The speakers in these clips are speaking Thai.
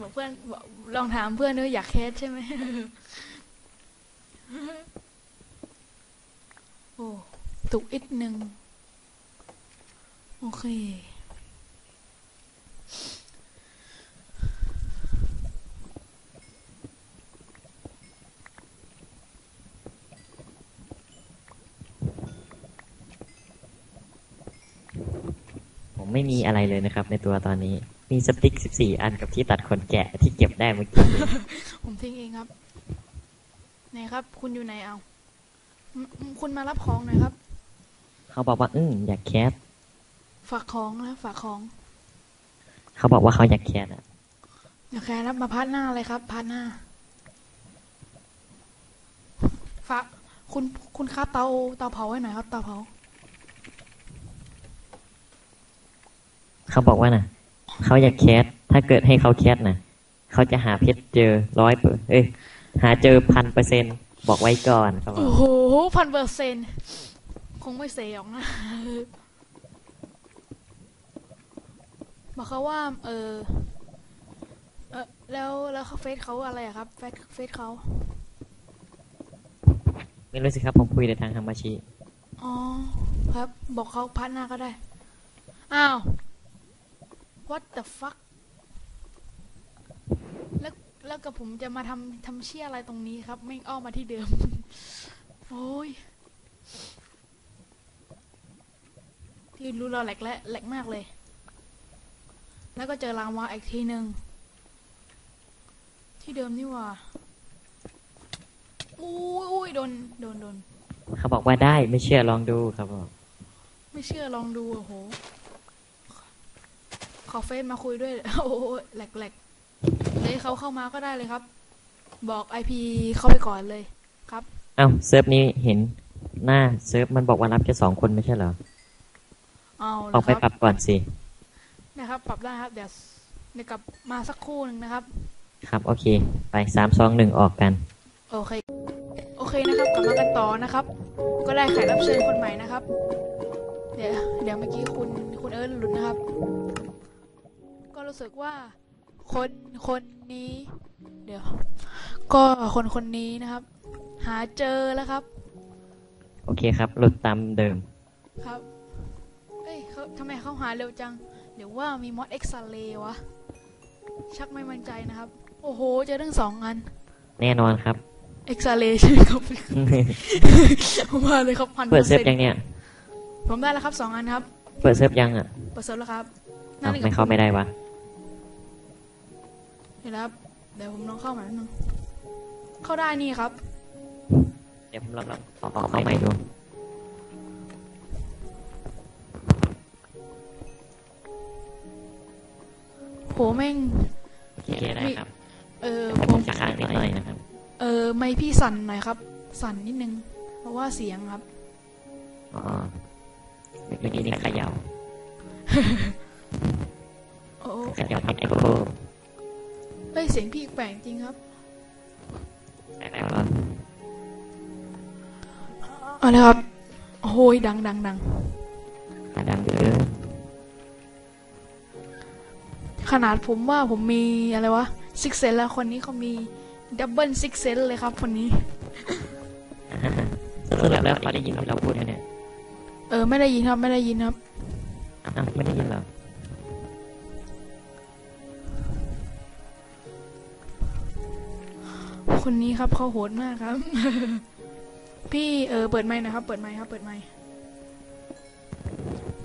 บอกเพื่อนบอกลองถามเพื่อนด้วยอยากแคสใช่ไหมโอ้ตุกอีกหนึ่งโอเค ไม่มีอะไรเลยนะครับ ในตัวตอนนี้ มีสติ๊กสิบสี่อันกับที่ตัดขนแกะที่เก็บได้เมื่อกี้ผมทิ้งเองครับไหนครับ คุณอยู่ไหนเอาอืมอืมคุณมารับของหน่อยครับ เขาบอกว่าอืมอยากแคสฝากของนะฝากของ เขาบอกว่าเขาอยากแคสอะอยากแคสรับมาพาร์ทหน้าเลยครับพาร์ทหน้าฝากคุณคุณครับเตาเตาเผาไว้หน่อยครับเตาเผา เขาบอกว่านะเขาอยากแคสถ้าเกิดให้เขาแคสนะเขาจะหาเพชรเจอร้อยเปอร์เอ้ยหาเจอพันเปอร์เซ็นบอกไว้ก่อนเขาบอกโอ้โหพันเปอร์เซ็นคงไม่เสียหรอกนะบอกเขาว่า เออเออแล้วแล้วเขาเฟซเขาอะไรอะครับเฟซเฟซเขาไม่รู้สิครับผมคุยในทางธรรมชีอ๋อครับ บอกเขาพัดหน้าก็ได้ อ้าว what the fuck แล้วแล้วกับผมจะมาทำทำเชี่ยอะไรตรงนี้ครับ ไม่งอ้อมมาที่เดิม โอ้ยที่รู้เราแหลกและแหลกมากเลย แล้วก็เจอรางวาอีกทีหนึ่งที่เดิมนี่หว่าอุ้ยอุ้ยโดนโดนโดนเขาบอกว่าได้ไม่เชื่อลองดูครับบอกไม่เชื่อลองดูโอ้โห ขอเฟซมาคุยด้วย โอ้โหแหลกแหลกเลยเขาเข้ามาก็ได้เลยครับ บอกไอพีเข้าไปก่อนเลยครับเอ้าเซิร์ฟนี้เห็นหน้าเซิร์ฟมันบอกว่ารับแค่สองคนไม่ใช่เหรอเอาอเลอกยไปคปรัรับบก่อนสินะครับ ปรับได้ครับ เดี๋ยวเดี๋ยวกลับมาสักครู่หนึ่งนะครับ ครับโอเค ไปสามสองหนึ่งออกกัน โอเค โอเคนะครับกลับมากันต่อนะครับ ก็ได้แขกรับเชิญคนใหม่นะครับ เดี๋ยวเดี๋ยวเมื่อกี้คุณคุณเอิร์ธหลุดนะครับก็ รู้สึกว่า คนคนนี้ เดี๋ยว ก็คนคนนี้นะครับ หาเจอแล้วครับ โอเคครับหลุดตามเดิม ครับ เอ้ยเขาทำไมเขาหาเร็วจังหรือว่ามีมอดเอ็กซเรย์วะ ชักไม่มั่นใจนะครับ โอ้โห เจอทั้งสองอัน แน่นอนครับ เอ็กซเรย์ใช่ไหมครับผมมาเลยครับพันเปิดเซิร์ฟยังเนี่ย ผมได้แล้วครับสองอันครับ เปิดเซิร์ฟยังอะ เปิดเซิร์ฟแล้วครับเอ้านี่ไม่เข้าไม่ได้วะ เดี๋ยวนะครับ เดี๋ยวผมลองเข้ามาหนึ่งเข้าได้นี่ครับ เดี๋ยวผมลองลองออกเข้าใหม่ดูโหแม่งโอเคได้ครับ เออแต่ผผมมจะค้างนิดหน่อยนะครับ เออไม่พี่สั่นหน่อยครับ สั่นนิดนึง เพราะว่าเสียงครับอ๋อเมื่อกี้นี่เขย่าโอ้เขย่าทำเอ็กโค เฮ้ยเสียงพี่แปลกจริงครับแล้วก็เอาเลยครับโอ้ยดังดังดังดังเกินขนาดผมว่าผมมีอะไรวะซิกเซนแล้วคนนี้เขามีดับเบิลซิกเซนเลยครับคนนี้สรุปแล้วเขาได้ยินที่เราพูดไหมเนี่ย เออไม่ได้ยินครับไม่ได้ยินครับอ้าวไม่ได้ยินเหรอ คนนี้ครับเขาโหดมากครับ พี่เออเปิดไมค์นะครับ เปิดไมค์ครับ เปิดไมค์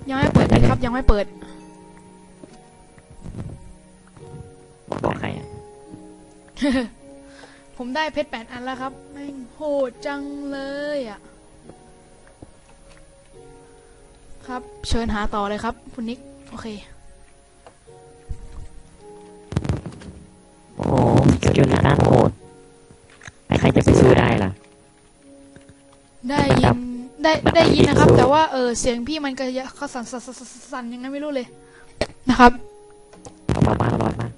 ยังไม่เปิดเลยครับ ยังไม่เปิด บอกใครอะผมได้เพชรแปดอันแล้วครับแม่งโหดจังเลยอะ ครับ เชิญหาต่อเลยครับ คุณนิก โอเค โอ้โหสกิลหน้าด้านโหด ใครจะไปสู้ได้ล่ะ ได้ยิครันบได้แบบได้ยินนะครับที่สู้แต่ว่าเออเสียงพี่มันก็ยะเขาสั่นสั่นสั่นสั่นสั่นยังไงไม่รู้เลย นะครับเอามามาร้อนมาก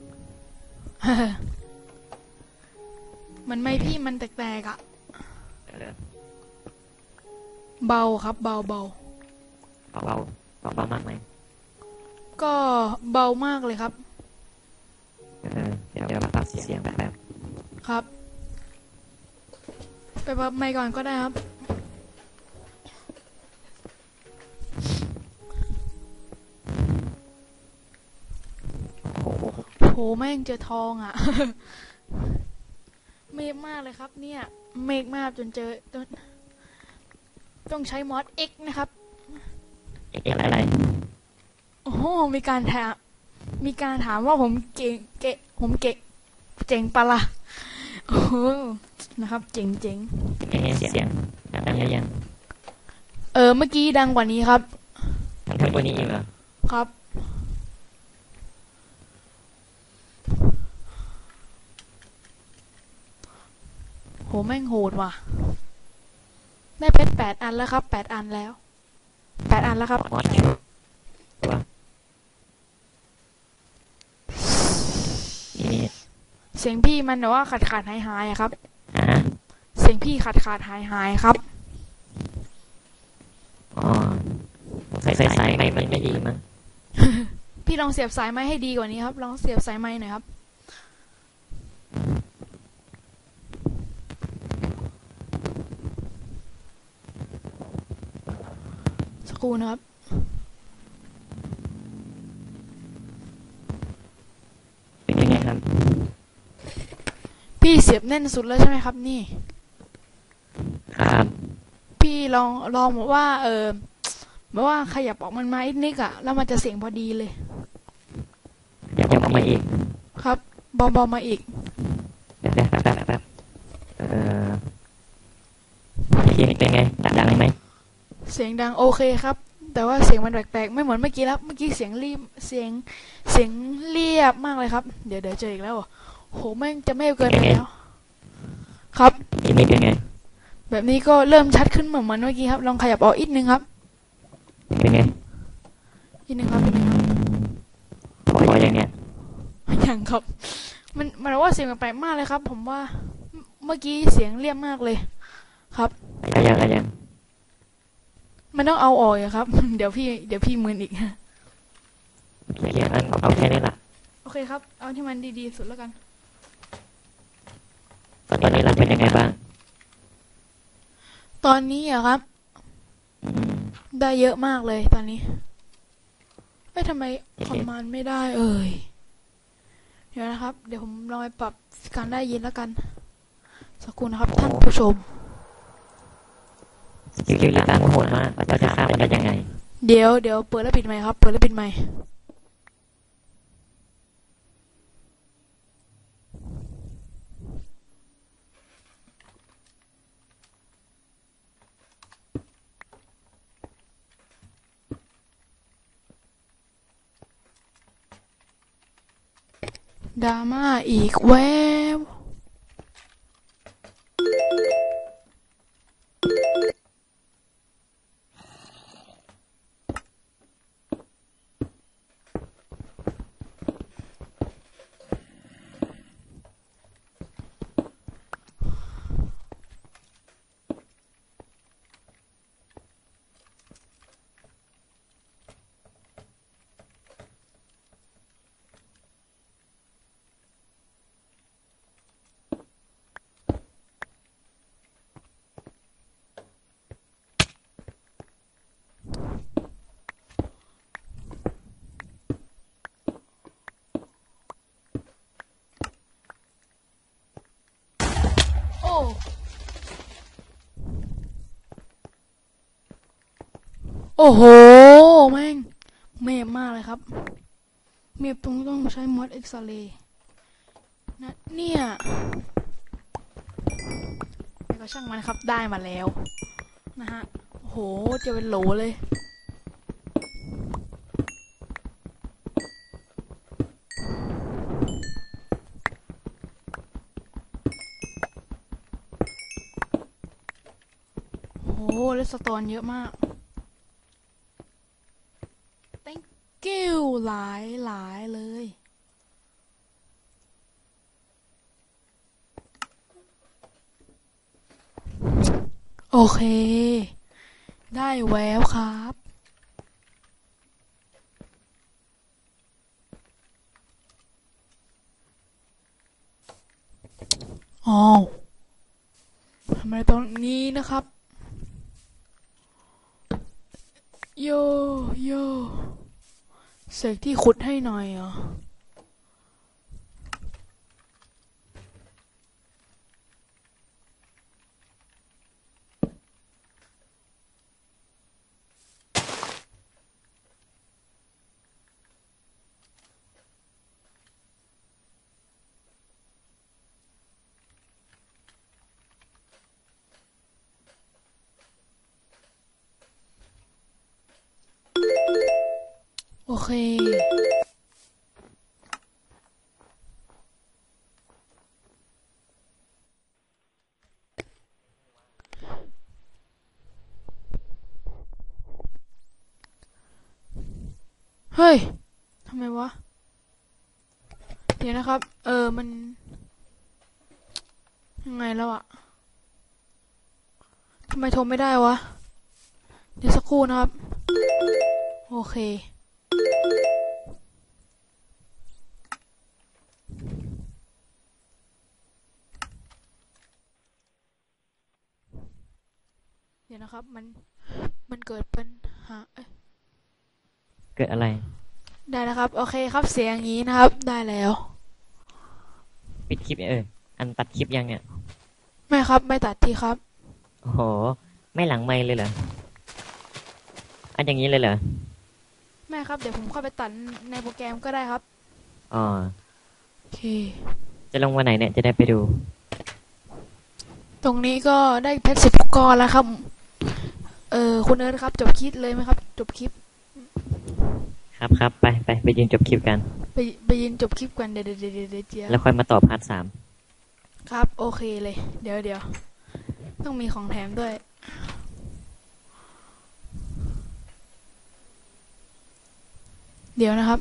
มันไม่พี่มันแตกๆอะเดี๋ยวเบาครับเบาเบาเบาเบาเบาเบามากไหมก็เบามากเลยครับสียงแบบครับ ไปเปิดไมค์ก่อนก็ได้ครับโอ้โหโหแม่งเจอทองอะ เมฆมากเลยครับเนี่ย เมฆมากจนเจอจนต้องใช้มอส X นะครับ เอ๊ะอะไร โอ้โห มีการถาม มีการถามว่าผมเก่งเกะผมเก่งเจ๋งปะละ่ะโอ้โห นะครับเจ๋งเจ๋งเอ๊ะเสียงดังยังยังเออเมื่อกี้ดังกว่านี้ครับทั้งทั้งวันนี้อีกเหรอครับ โหแม่งโหดว่ะ ได้เพชรแปดอันแล้วครับแปดอันแล้วแปดอันแล้วครับมอสตัวนี่เสียงพี่มันแบบว่าขาดขาดหายหายๆอะครับอะเสียงพี่ขาดขาดหายหายๆครับอ๋อใส่ใส่สายไม่มันไม่ดีมั้งพี่ลองเสียบสายไม้ให้ดีกว่านี้ครับ ลองเสียบสายไม้หน่อยครับ สักครู่นะครับเป็นยังไงครับ พี่เสียบแน่นสุดแล้วใช่ไหมครับ นี่ครับพี่ ลองลองบอกว่า เออแบบว่าขยับออกมันมาอีกนิดอะแล้วมันจะเสียงพอดีเลยเดี๋ยวเอามาอีก ครับบอมบอมมาอีกแป๊บแป๊บแป๊บแป๊บเออเสียงเป็นไงดังดังไหมเสียงดังโอเคครับ แต่ว่าเสียงมันแปลกๆไม่เหมือนเมื่อกี้แล้วเมื่อกี้เสียงรีบเสียงเสียงเรียบมากเลยครับ เดี๋ยวเดี๋ยวเจออีกแล้วเหรอโหแม่งจะไม่เกินไปแล้ว ครับอีกนิดเป็นไง แบบนี้ก็เริ่มชัดขึ้นเหมือนเหมือนเมื่อกี้ครับ ลองขยับออกอีกนึงครับเป็นไงอีกนึงครับอีกนึงครับพออย่างเนี้ยยังครับ มันมันว่าเสียงแปลกๆมากเลยครับ ผมว่าเมื่อกี้เสียงเรียบมากเลย ครับอะไรยังอะไรยังมันต้องเอาออกอะครับ เดี๋ยวพี่เดี๋ยวพี่มึนอีกโอเคงั้นเอาแค่นี้ละโอเคครับ เอาที่มันดีๆสุดแล้วกัน ตอนนี้เราเป็นยังไงบ้าง ตอนนี้อะครับ ได้เยอะมากเลยตอนนี้เอ้ยทำไมคอมมานด์ไม่ได้เอ่ยเดี๋ยวนะครับ เดี๋ยวผมลองไปปรับการได้ยินแล้วกัน สักครู่นะครับ ท่านผู้ชมสกิลกีตารโหดมากเราจะข้ามไปได้ยังไง เดี๋ยวเดี๋ยวเปิดแล้วปิดไมค์ครับ เปิดแล้วปิดไม ดราม่าอีกแว้ว โอ้ โอ้โห แม่ง เมฟมากเลยครับ เมฟตรงต้องใช้มอดเอ็กซเรย์นะเนี่ยแต่ก็ช่างมันครับได้มาแล้ว นะฮะ โอ้โห จะเป็นโหลเลยโอ้โหเลสโตนเยอะมาก หลายหลายเลย โอเค ได้แววครับอ้าวทำไมตรงนี้นะครับ โย โย เสกที่ขุดให้หน่อยเหรอ โอเค เฮ้ย ทำไมวะ เดี๋ยวนะครับ เออ มัน ยังไงแล้วอะทำไมโทรไม่ได้วะ เดี๋ยวสักครู่นะครับ โอเค นะครับ มันมันเกิดปัญหาเอ้ยเกิดอะไร ได้แล้วครับ โอเคครับเสียงอย่างนี้นะครับ ได้แล้ว ปิดคลิปเอออันตัดคลิปยังเนี่ย ไม่ครับไม่ตัดทีครับ โอ้โห ไม่หลังไม่เลยเหรอ อันอย่างนี้เลยเหรอ ไม่ครับ เดี๋ยวผมเข้าไปตัดในโปรแกรมก็ได้ครับอ๋อโอเค จะลงวันไหนเนี่ยจะได้ไปดู ตรงนี้ก็ได้เพชรสิบก้อนแล้วครับ เออคุณเอิร์ธครับ จบคลิปเลยไหมครับ จบคลิป ครับครับไปไปไปยืนจบคลิปกัน ไปไปยืนจบคลิปกันเดี๋ยวเดี๋ยวเดี๋ยวเดี๋ยวเดี๋ยวเดี๋ยวแล้วค่อยมาต่อพาร์ทสามครับ โอเคเลย เดี๋ยวเดี๋ยวต้องมีของแถมด้วย เดี๋ยวนะครับ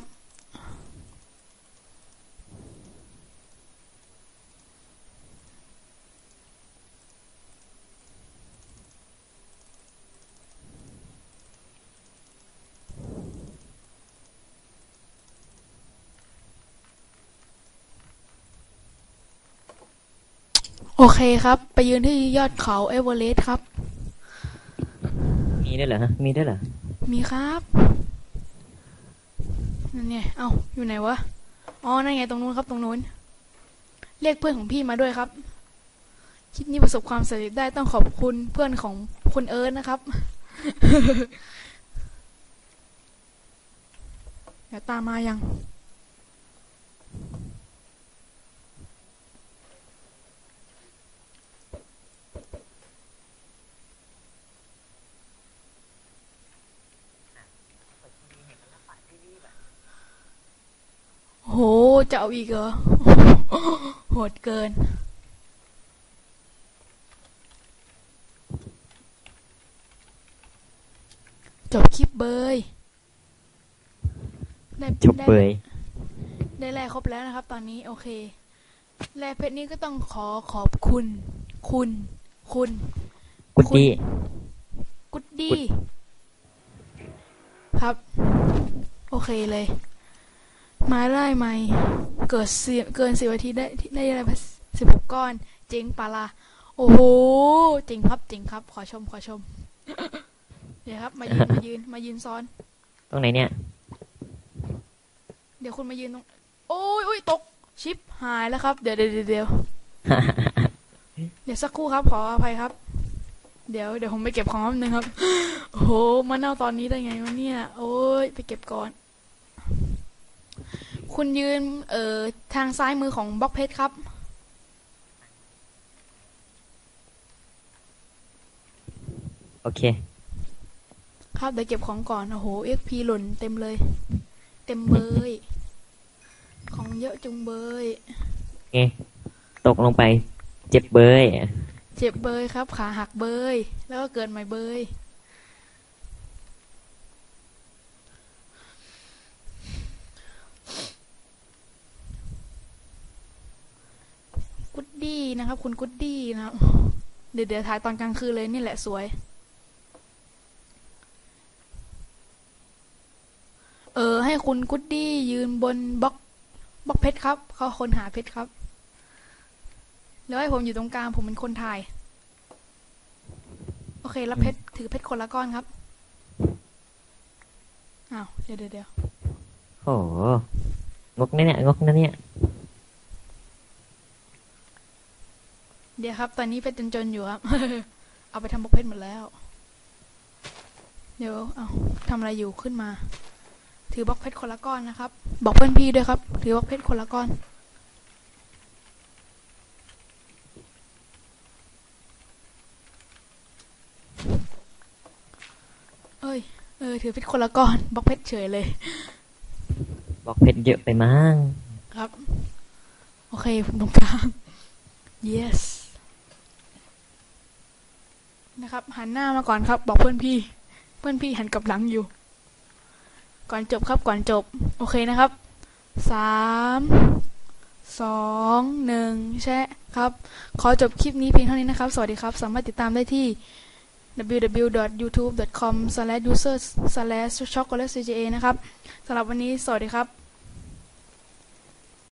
โอเคครับ ไปยืนที่ยอดเขาเอเวอเรสต์ครับ มีด้วยเหรอฮะมีด้วยเหรอมีครับนั่นไงเอ้าอยู่ไหนวะอ๋อนั่นไงตรงนู้นครับตรงนู้น เรียกเพื่อนของพี่มาด้วยครับคลิปนี้ประสบความสำเร็จได้ต้องขอบคุณเพื่อนของคุณเอิร์ธนะครับ เดี๋ยวตามมายัง โห จะเอาอีกเหรอ โหดเกิน จบคลิปเบยได้จบเบย ได้แร่ครบแล้วนะครับ ตอนนี้โอเคแร่เพชรนี้ก็ต้องขอขอบคุณ คุณ คุณ กุดดี้กุดดี้ครับ โอเคเลย มาได้ไหมเกิดสิเกินสิบนาทีได้ได้อะไรสิบหกก้อน เจ๋งปะลาโอ้โหจริงครับจริงครับ ขอชมขอชม เดี๋ยวครับ มายืนมายืนมายืนซ้อน ตรงไหนเนี่ย เดี๋ยวคุณมายืนตรงโอ้ยโอ้ยตก ชิปหายแล้วครับ เดี๋ยวเดี๋ยวเดี๋ยวเดี๋ยวเดี๋ยวสักครู่ครับ ขออภัยครับเดี๋ยวเดี๋ยวผมไปเก็บของแป๊บนึงครับโอ้โหมาเน่าตอนนี้ได้ไงวะเนี่ย โอ้ย ไปเก็บก่อน คุณยืน เอ่อ ทางซ้ายมือของบล็อกเพชรครับ โอเค ครับเดี๋ยวเก็บของก่อน โอ้โห XP หล่นเต็มเลย เต็มเบย ของเยอะจุงเบยเอ๊ะตกลงไป เจ็บเบย เจ็บเบยครับ ขาหักเบย แล้วก็เกิดใหม่เบย กุ ดดี้นะครับ คุณกุดดี้นะครับ เดี๋ยวเดี๋ยวถ่ายตอนกลางคืนเลยนี่แหละสวย เออ ให้คุณกุดดี้ยืนบนบล็อกบล็อกเพชรครับ เขาคนหาเพชรครับ แล้วให้ผมอยู่ตรงกลางผมเป็นคนถ่าย โอเครับเพชรถือเพชรคนละก้อนครับ อ้าว เดี๋ยวเดี๋ยวเดี๋ยวโอ้โหงกนะเนี่ยงกนะเนี่ย เดี๋ยวครับ ตอนนี้เพชรจนๆอยู่ครับ เอาไปทำบล็อกเพชรหมดแล้ว เดี๋ยว เอาทำอะไรอยู่ขึ้นมา ถือบล็อกเพชรคนละก้อนนะครับ บอกเพื่อนพี่ด้วยครับ ถือบล็อกเพชรคนละก้อน เอ้ย เออ ถือเพชรคนละก้อนบล็อกเพชรเฉยเลยบอกเพชรเยอะไปมั้ง ครับ โอเคผมตรงกลาง yes นะครับ หันหน้ามาก่อนครับ บอกเพื่อนพี่ เพื่อนพี่หันกลับหลังอยู่ ก่อนจบครับ ก่อนจบ โอเคนะครับสามสองหนึ่งแชะครับ ขอจบคลิปนี้เพียงเท่านี้นะครับ สวัสดีครับ สามารถติดตามได้ที่ www.youtube.com/user/chocolatecj นะครับสำหรับวันนี้ สวัสดีครับ